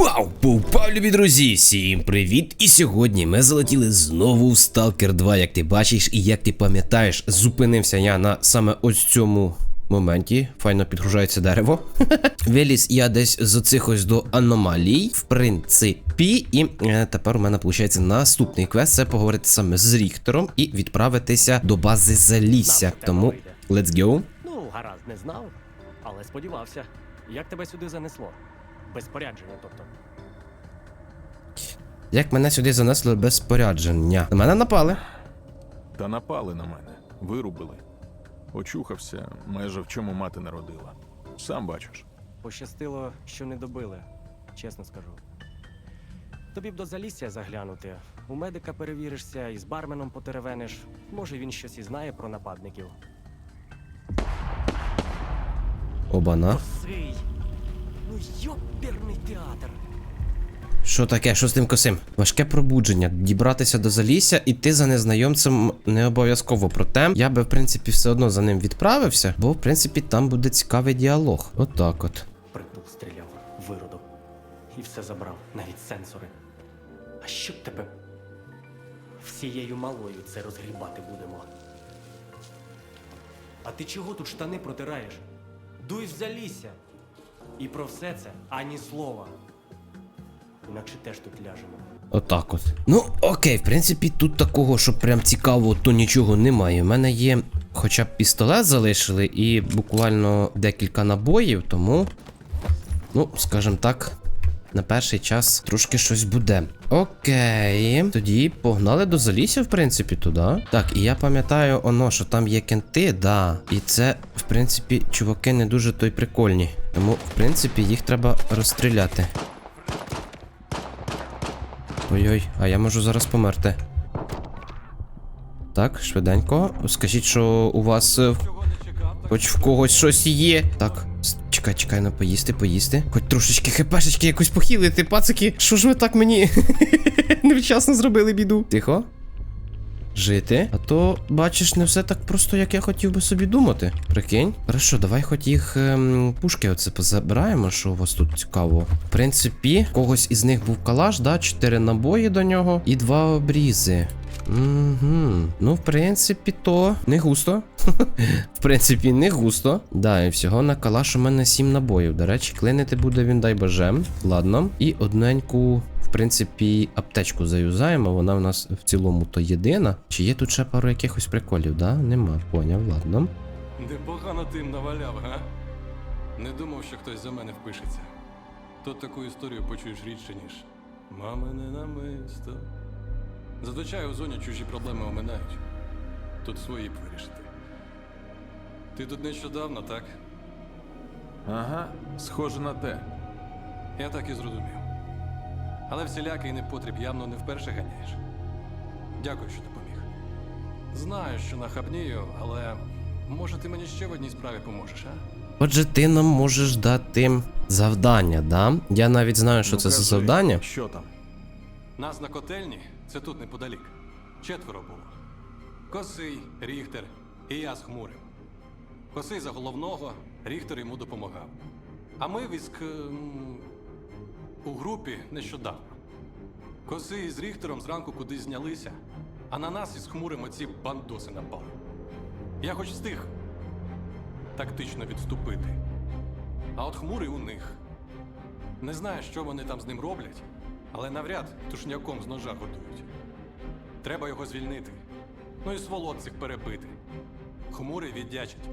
Пау! Пау, любі друзі! Всім привіт! І сьогодні ми залетіли знову в Stalker 2, як ти бачиш, і як ти пам'ятаєш, зупинився я на саме ось цьому моменті. Файно підгружається дерево. Виліз я десь з оцих ось до аномалій, в принципі, і е, тепер у мене виходить наступний квест це поговорити саме з Ріхтером і відправитися до бази Залісся. Тому let's go. Ну, гаразд, не знав, але сподівався. Як тебе сюди занесло? Без спорядження, тобто. Як мене сюди занесли без спорядження? На мене напали. Та напали на мене, вирубили. Очухався, майже в чому мати народила. Сам бачиш. Пощастило, що не добили, чесно скажу. Тобі б до залісся заглянути. У медика перевіришся і з барменом потеревениш. Може, він щось і знає про нападників. Обана. Сий! Ну йоперний театр! Що таке? Що з тим косим? Важке пробудження. Дібратися до залісся, іти за незнайомцем не обов'язково. Проте я би, в принципі, все одно за ним відправився, бо, в принципі, там буде цікавий діалог. Отак от. Притул стріляв, виродок. І все забрав, навіть сенсори. А що б тебе всією малою це розгрібати будемо? А ти чого тут штани протираєш? Дуй в залісся. І про все це ані слова. Інакше теж тут ляжемо. Отак от. Ну, окей, в принципі, тут такого, що прям цікаво, то нічого немає. У мене є хоча б пістолет залишили і буквально декілька набоїв, тому. Ну, скажімо так. На перший час трошки щось буде. Окей. Тоді погнали до Залісся, в принципі, туди. Так, і я пам'ятаю, оно, що там є кенти, да. І це, в принципі, чуваки не дуже то й прикольні. Тому, в принципі, їх треба розстріляти. Ой-ой, а я можу зараз померти. Так, швиденько. Скажіть, що у вас е, хоч в когось щось є. Так, чекай, чекай, на поїсти, поїсти. Хоч трошечки хпшечки якось похилити, пацики. Що ж ви так мені невчасно зробили біду? Тихо. Жити. А то, бачиш, не все так просто, як я хотів би собі думати. Прикинь. Хорошо, давай хоч їх ем, пушки оце позабираємо, що у вас тут цікаво. В принципі, когось із них був калаш, да, чотири набої до нього і два обрізи. Угу. Ну, в принципі, то не густо. в принципі, не густо. Да, і всього на калаш у мене сім набоїв. До речі, клинити буде він, дай боже. Ладно. І одненьку, в принципі, аптечку заюзаємо. Вона в нас в цілому то єдина. Чи є тут ще пару якихось приколів, да? Нема, поняв, ладно. Непогано ти їм наваляв, га? Не думав, що хтось за мене впишеться. Тут таку історію почуєш рідше, ніж мамине намисто. Зазвичай у зоні чужі проблеми оминають. Тут свої б вирішити. Ти тут нещодавно, так? Ага, схоже на те. Я так і зрозумів. Але всілякий непотріб явно не вперше ганяєш. Дякую, що допоміг. Знаю, що нахабнію, але може ти мені ще в одній справі поможеш, а? Отже, ти нам можеш дати завдання, да? Я навіть знаю, що Ну, це за кажи, завдання. Що там? Нас на котельні, це тут неподалік. Четверо було. Косий, Ріхтер і я з хмурим. Косий за головного, Ріхтер йому допомагав. А ми віск ем, у групі нещодавно. Косий з Ріхтером зранку кудись знялися, а на нас із хмурим оці бандоси напали. Я хоч встиг тактично відступити. А от хмурий у них. Не знаю, що вони там з ним роблять, але навряд тушняком з ножа готують. Треба його звільнити. Ну і сволот цих перебити. Хмурий віддячить.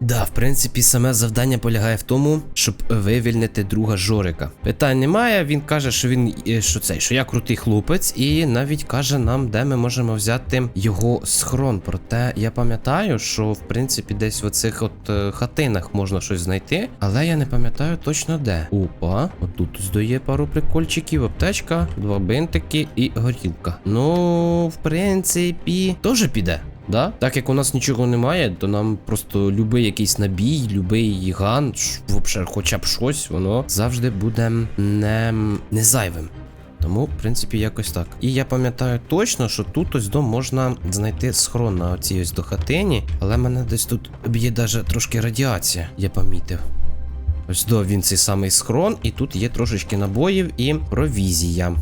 Да, в принципі, саме завдання полягає в тому, щоб вивільнити друга Жорика. Питань немає. Він каже, що він е, що цей, що я крутий хлопець, і навіть каже нам, де ми можемо взяти його схрон. Проте я пам'ятаю, що в принципі десь в оцих от е, хатинах можна щось знайти, але я не пам'ятаю точно де. Опа, отут здає пару прикольчиків, аптечка, два бинтики і горілка. Ну, в принципі, теж піде. Да? Так як у нас нічого немає, то нам просто любий якийсь набій, любий ган, вообще, хоча б щось, воно завжди буде не, не зайвим. Тому, в принципі, якось так. І я пам'ятаю точно, що тут ось до можна знайти схрон на оцій ось до хатині, але мене десь тут б'є даже трошки радіація, я помітив. Ось до він цей самий схрон, і тут є трошечки набоїв і провізія.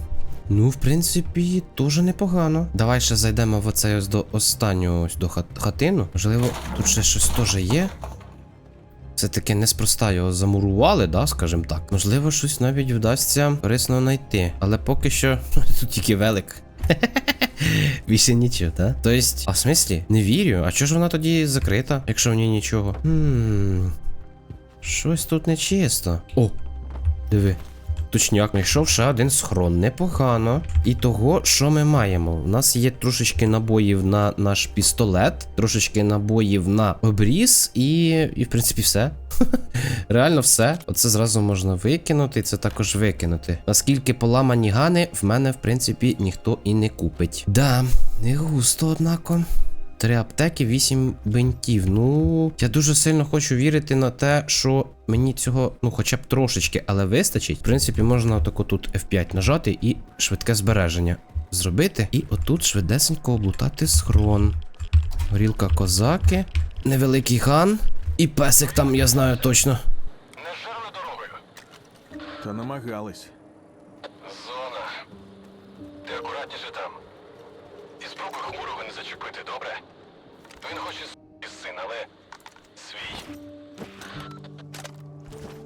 Ну, в принципі, дуже непогано. Давай ще зайдемо в оцей ось до останнього ось до хатину. Можливо, тут ще щось теж є. Все-таки неспроста його замурували, да, скажімо так. Можливо, щось навіть вдасться корисно знайти. Але поки що тут тільки велик. Більше нічого, так? Тобто, а в смислі? Не вірю. А чого ж вона тоді закрита, якщо в ній нічого? Хм. Щось тут нечисто. О! Диви. Точняк, знайшов ще один схрон. Непогано. І того, що ми маємо? У нас є трошечки набоїв на наш пістолет, трошечки набоїв на обріз, і, і в принципі, все. Реально все. Оце зразу можна викинути, це також викинути. Наскільки поламані гани, в мене, в принципі, ніхто і не купить. Да, не густо, однако. Три аптеки, вісім бинтів. Ну, я дуже сильно хочу вірити на те, що мені цього, ну, хоча б трошечки, але вистачить. В принципі, можна отако тут F5 нажати і швидке збереження зробити. І отут швидесенько облутати схрон. Горілка козаки, невеликий хан і песик там, я знаю точно. Не жирною дорогою. Та намагались.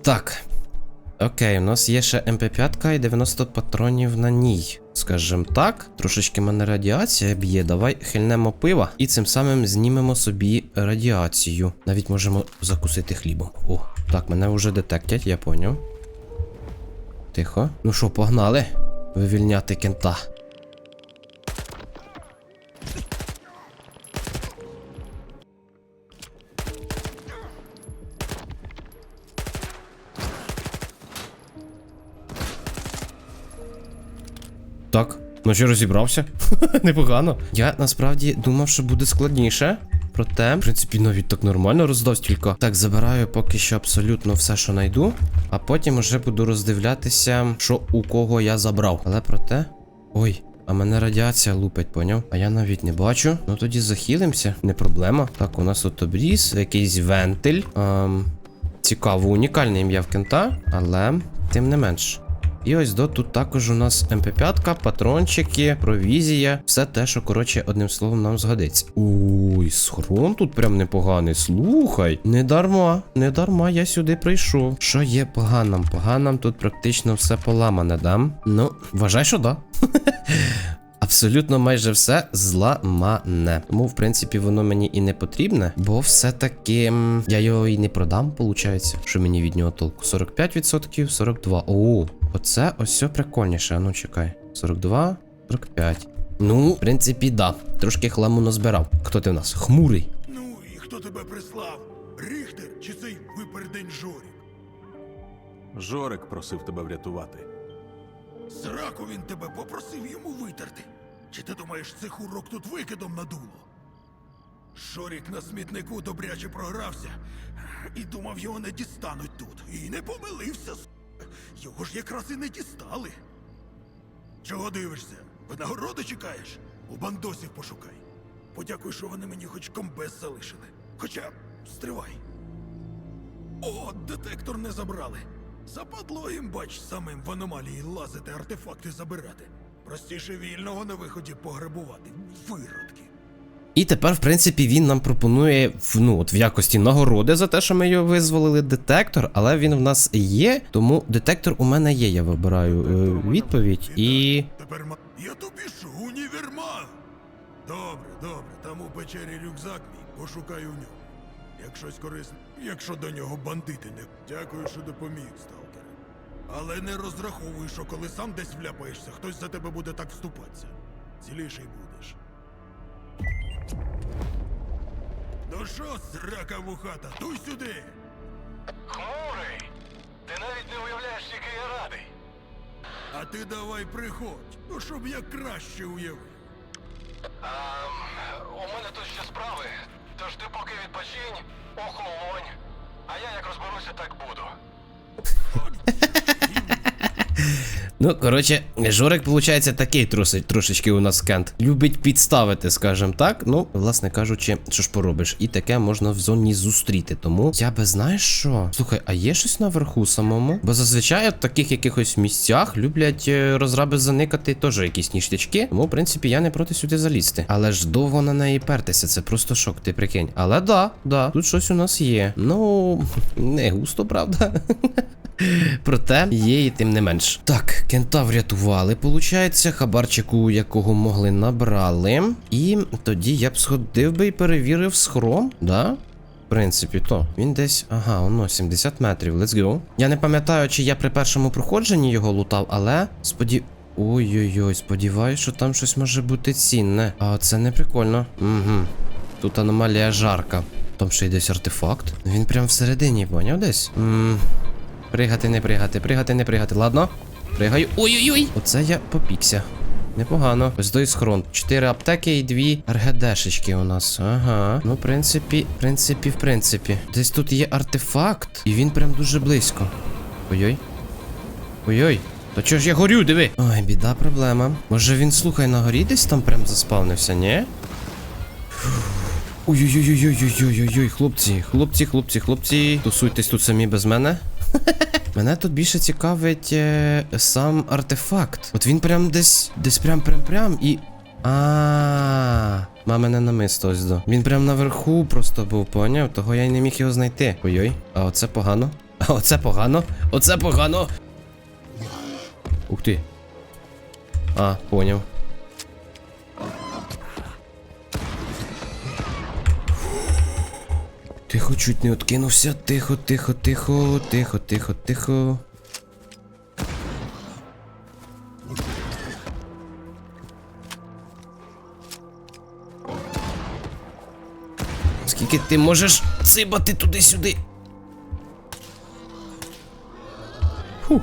Так. Окей, у нас є ще МП5 і 90 патронів на ній. Скажем так, трошечки мене радіація б'є. Давай хильнемо пива і цим самим знімемо собі радіацію. Навіть можемо закусити хлібом. О, так, мене вже детектять, я поняв. Тихо. Ну що, погнали? Вивільняти кента. Ну що розібрався? Непогано. Я насправді думав, що буде складніше. Проте, в принципі, навіть так нормально роздав стільки. Так, забираю поки що абсолютно все, що знайду, а потім уже буду роздивлятися, що у кого я забрав. Але проте. Ой. А мене радіація лупить, поняв? А я навіть не бачу. Ну тоді захилимося, не проблема. Так, у нас тут обріз, якийсь вентиль. Ем, цікаво, унікальне ім'я в кента, але тим не менш. І ось до тут також у нас МП5, патрончики, провізія, все те, що, коротше, одним словом нам згодиться. Ой, схрон тут прям непоганий. Слухай, не дарма, не дарма я сюди прийшов. Що є поганим? Поганим тут практично все поламане, да? Ну, вважай, що да. Абсолютно майже все зламане. Тому, в принципі, воно мені і не потрібне, бо все-таки я його і не продам, виходить. Що мені від нього толку? 45%, 42%. О, оце ось все прикольніше. Ну чекай. 42, 45. Ну, в принципі, да. Трошки хламу назбирав. Хто ти в нас? Хмурий. Ну і хто тебе прислав? Ріхтер чи цей випередень Жорік? Жорик просив тебе врятувати. Сраку він тебе попросив йому витерти. Чи ти думаєш, цих урок тут викидом надуло? Жорік на смітнику добряче програвся і думав, його не дістануть тут. І не помилився. Його ж якраз і не дістали. Чого дивишся? Винагороди чекаєш? У бандосів пошукай. Подякуй, що вони мені хоч комбез залишили. Хоча стривай. О, детектор не забрали. Западло їм, бач, самим в аномалії лазити, артефакти забирати. Простіше вільного на виході пограбувати. Виродки. І тепер, в принципі, він нам пропонує ну, от в якості нагороди за те, що ми його визволили детектор, але він в нас є, тому детектор у мене є. Я вибираю е, відповідь і. Тепер. Я тобі що, універмаг? Добре, добре, там у печері рюкзак мій, пошукаю в ньому. Як щось корисне, якщо до нього бандити не. Дякую, що допоміг, сталкере. Але не розраховуй, що коли сам десь вляпаєшся, хтось за тебе буде так вступатися. Ціліший будеш. Ну що, срака вухата, туй сюди! Хмурий! Ти навіть не уявляєш, який я радий. А ти давай приходь, ну щоб я краще уявив. А, Ну, коротше, Жорик, виходить, такий троси, трошечки у нас кент. Любить підставити, скажем так. Ну, власне кажучи, що ж поробиш, і таке можна в зоні зустріти. Тому я би знаєш що? Слухай, а є щось наверху самому? Бо зазвичай в таких якихось місцях люблять е, розраби заникати теж якісь ніштячки. Тому, в принципі, я не проти сюди залізти. Але ж довго на неї пертися, це просто шок, ти прикинь. Але да, да, тут щось у нас є. Ну, не густо, правда. Проте є і тим не менш. Так, кента врятували, получається, хабарчику, якого могли набрали. І тоді я б сходив би і перевірив схрон, да? В принципі, то він десь. Ага, воно 70 метрів. Let's go. Я не пам'ятаю, чи я при першому проходженні його лутав, але споді. Ой-ой-ой, сподіваюсь, що там щось може бути цінне. А це не прикольно. Угу. Тут аномалія жарка. Там ще й десь артефакт. Він прям всередині, поняв десь? Ммм. Пригати, не пригати, пригати, не пригати. Ладно. Пригаю. Ой-ой-ой! Оце я попікся. Непогано. Ось той схрон. Чотири аптеки і дві РГДшечки у нас. Ага. Ну, в принципі, в принципі, в принципі. Десь тут є артефакт, і він прям дуже близько. Ой-ой. Ой-ой. То чого ж я горю, диви? Ой, біда, проблема. Може він, слухай, на горі десь там прям заспавнився, ні? Ой-ой-ой-ой-ой-ой-ой-ой, хлопці, хлопці, хлопці, хлопці. Тусуйтесь тут самі без мене. Мене тут більше цікавить е, сам артефакт. От він прям десь, десь прям прям прям і. А, мамине намисто ось до. Він прям наверху просто був, поняв? Того я й не міг його знайти. Ой-ой, а оце погано. А оце погано. Оце погано. Ух ти. А, поняв. Тихо, чуть не откинувся. Тихо, тихо, тихо, тихо, тихо, тихо. Скільки ти можеш цибати туди-сюди? Фух.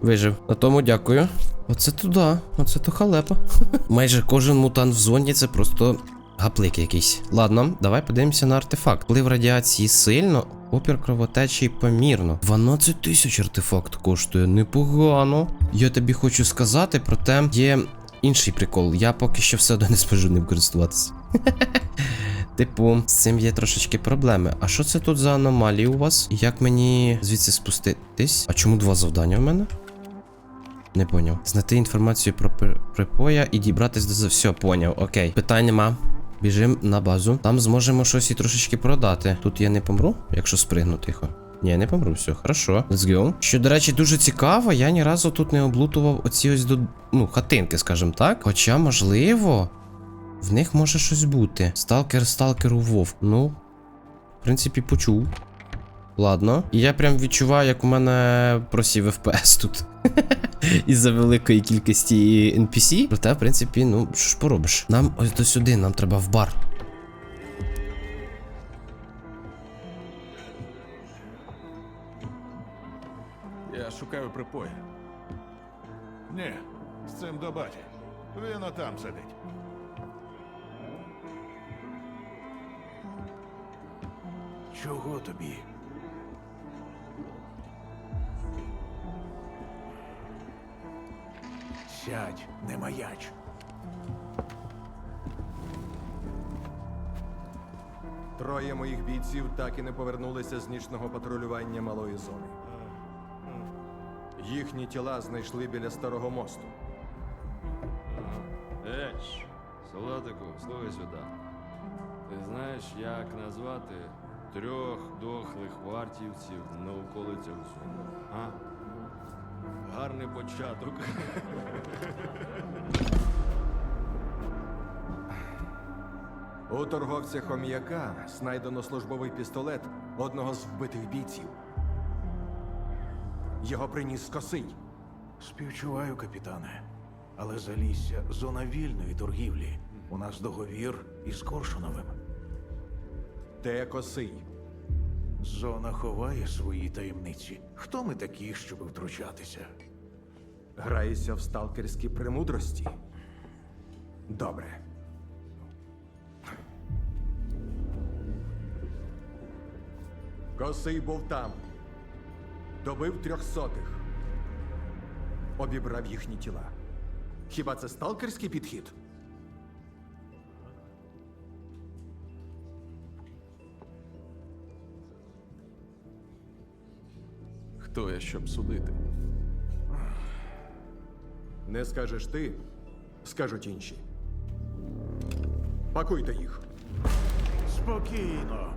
Вижив. На тому дякую. Оце туди, оце то халепа. Майже кожен мутант в зоні це просто гаплик якийсь. Ладно, давай подивимося на артефакт. Вплив радіації сильно, опір кровотечі помірно. 12 тисяч артефакт коштує непогано. Я тобі хочу сказати, проте є інший прикол. Я поки що все одно не спожу ним користуватися. Типу, з цим є трошечки проблеми. А що це тут за аномалії у вас? Як мені звідси спуститись? А чому два завдання в мене? Не поняв. Знайти інформацію про припоя і дібратись до все, поняв. Окей. Питань нема. Біжим на базу. Там зможемо щось і трошечки продати. Тут я не помру, якщо спригну тихо. Ні, не помру, все, хорошо. Let's go. Що, до речі, дуже цікаво, я ні разу тут не облутував оці ось до. Ну, хатинки, скажімо так. Хоча, можливо, в них може щось бути. Сталкер сталкеру Вов. Ну, в принципі, почув. Ладно. І я прям відчуваю, як у мене просів FPS тут. Із-за великої кількості NPC. Проте, в принципі, ну, що ж поробиш? Нам ось до сюди, нам треба в бар. Я шукаю припої. Ні, з цим до баті. Він отам сидить. Чого тобі? Сядь, не маяч. Троє моїх бійців так і не повернулися з нічного патрулювання малої зони. Їхні тіла знайшли біля старого мосту. Еч, солдатику, слухай сюди. Ти знаєш, як назвати трьох дохлих вартівців на околицях зони? А? Гарний початок. У торговця хом'яка знайдено службовий пістолет одного з вбитих бійців. Його приніс косий. Співчуваю, капітане. Але залісся зона вільної торгівлі. У нас договір із Коршуновим. Де косий? Зона ховає свої таємниці. Хто ми такі, щоб втручатися? Граєшся в сталкерські премудрості? Добре. Косий був там. Добив трьохсотих. обібрав їхні тіла. Хіба це сталкерський підхід? Хто я, щоб судити? Не скажеш ти, скажуть інші. Пакуйте їх. Спокійно.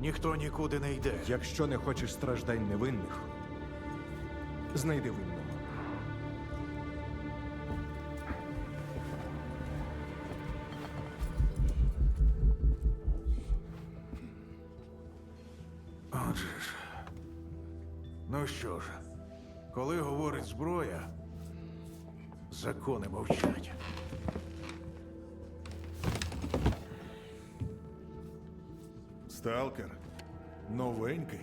Ніхто нікуди не йде. Якщо не хочеш страждань невинних, знайди винного. Ну що ж, коли говорить зброя, закони мовчать. Сталкер. Новенький.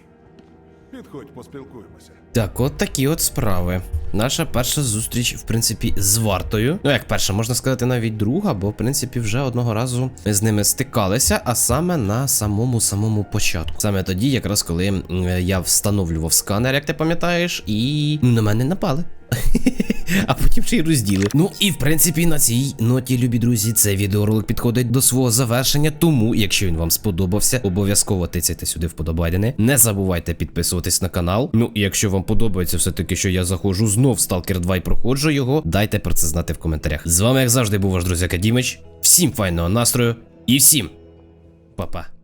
Підходь, поспілкуємося. Так, от такі от справи. Наша перша зустріч, в принципі, з вартою. Ну, як перша, можна сказати, навіть друга, бо в принципі вже одного разу ми з ними стикалися, а саме на самому самому початку. Саме тоді, якраз коли я встановлював сканер, як ти пам'ятаєш, і на мене напали. А потім ще й розділи. Ну і в принципі на цій ноті, любі друзі, цей відеоролик підходить до свого завершення. Тому, якщо він вам сподобався, обов'язково тицяйте сюди вподобайдени. Не забувайте підписуватись на канал. Ну і якщо вам подобається все-таки, що я заходжу знов в Stalker 2 і проходжу його, дайте про це знати в коментарях. З вами, як завжди, був ваш друзяка Дімич. Всім файного настрою і всім па-па.